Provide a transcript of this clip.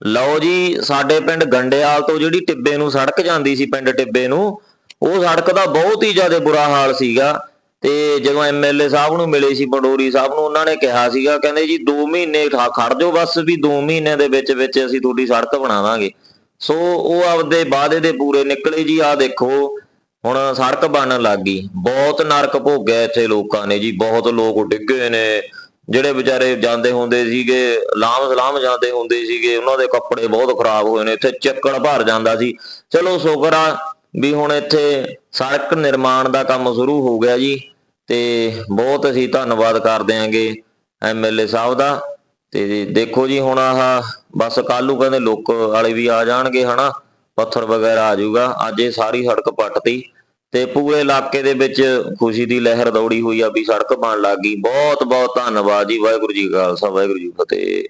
ਲਓ ਜੀ, ਸਾਡੇ ਪਿੰਡ ਗੰਡਿਆਲ ਤੋਂ ਜਿਹੜੀ ਟਿੱਬੇ ਨੂੰ ਸੜਕ ਜਾਂਦੀ ਸੀ ਪਿੰਡ ਟਿੱਬੇ ਨੂੰ, ਉਹ ਸੜਕ ਦਾ ਬਹੁਤ ਹੀ ਜ਼ਿਆਦਾ ਬੁਰਾ ਹਾਲ ਸੀਗਾ ਤੇ ਜਦੋਂ ਐਮਐਲਏ ਸਾਹਿਬ ਨੂੰ ਮਿਲੇ ਸੀ, ਪੰਡੋਰੀ ਸਾਹਿਬ ਨੂੰ, ਉਹਨਾਂ ਨੇ ਕਿਹਾ ਸੀਗਾ, ਕਹਿੰਦੇ ਜੀ 2 ਮਹੀਨੇ ਖੜ ਜਾਓ ਬਸ ਵੀ 2 ਮਹੀਨੇ ਦੇ ਵਿੱਚ ਵਿੱਚ ਅਸੀਂ ਤੁਹਾਡੀ ਸੜਕ ਬਣਾ ਦਾਂਗੇ ਸੋ ਉਹ ਆਪਦੇ ਵਾਅਦੇ ਦੇ ਪੂਰੇ ਨਿਕਲੇ ਜੀ ਆ ਦੇਖੋ, ਹੁਣ ਸੜਕ ਬਣਨ ਲੱਗ ਗਈ। ਬਹੁਤ ਨਰਕ ਭੋਗਿਆ ਇੱਥੇ ਲੋਕਾਂ ਨੇ ਜੀ, ਬਹੁਤ ਲੋਕ ਡਿੱਗੇ ਨੇ। ਜਿਹੜੇ ਵਿਚਾਰੇ ਜਾਂਦੇ ਹੁੰਦੇ ਸੀਗੇ, ਲਾਮ ਸਲਾਮ ਜਾਂਦੇ ਹੁੰਦੇ ਸੀਗੇ, ਉਹਨਾਂ ਦੇ ਕੱਪੜੇ ਬਹੁਤ ਖਰਾਬ ਹੋਏ ਨੇ, ਇੱਥੇ ਚੱਕੜ ਭਰ ਜਾਂਦਾ ਸੀ। ਚਲੋ ਸ਼ੁਕਰ ਆ ਵੀ ਹੁਣ ਇੱਥੇ ਸੜਕ ਨਿਰਮਾਣ ਦਾ ਕੰਮ ਸ਼ੁਰੂ ਹੋ ਗਿਆ ਜੀ, ਤੇ ਬਹੁਤ ਅਸੀਂ ਧੰਨਵਾਦ ਕਰਦੇ ਆਂਗੇ ਐਮਐਲਏ ਸਾਹਿਬ ਦਾ। ਤੇ ਦੇਖੋ ਜੀ ਹੁਣ ਆਹ, ਬਸ ਕੱਲੂ ਕਹਿੰਦੇ ਲੋਕ ਵਾਲੇ ਵੀ ਆ ਜਾਣਗੇ ਹਨਾ, ਪੱਥਰ ਵਗੈਰਾ ਆ ਜਾਊਗਾ। ਅੱਜ ਇਹ ਸਾਰੀ ਸੜਕ ਪੱਟਤੀ ਤੇ ਪੂਰੇ ਇਲਾਕੇ ਦੇ ਵਿੱਚ ਖੁਸ਼ੀ ਦੀ ਲਹਿਰ ਦੌੜੀ ਹੋਈ ਆ ਵੀ ਸੜਕ ਬਣ ਲੱਗ ਗਈ। ਬਹੁਤ ਬਹੁਤ ਧੰਨਵਾਦ ਜੀ। ਵਾਹਿਗੁਰੂ ਜੀ ਕਾ ਖਾਲਸਾ, ਵਾਹਿਗੁਰੂ ਜੀ ਫਤਿਹ।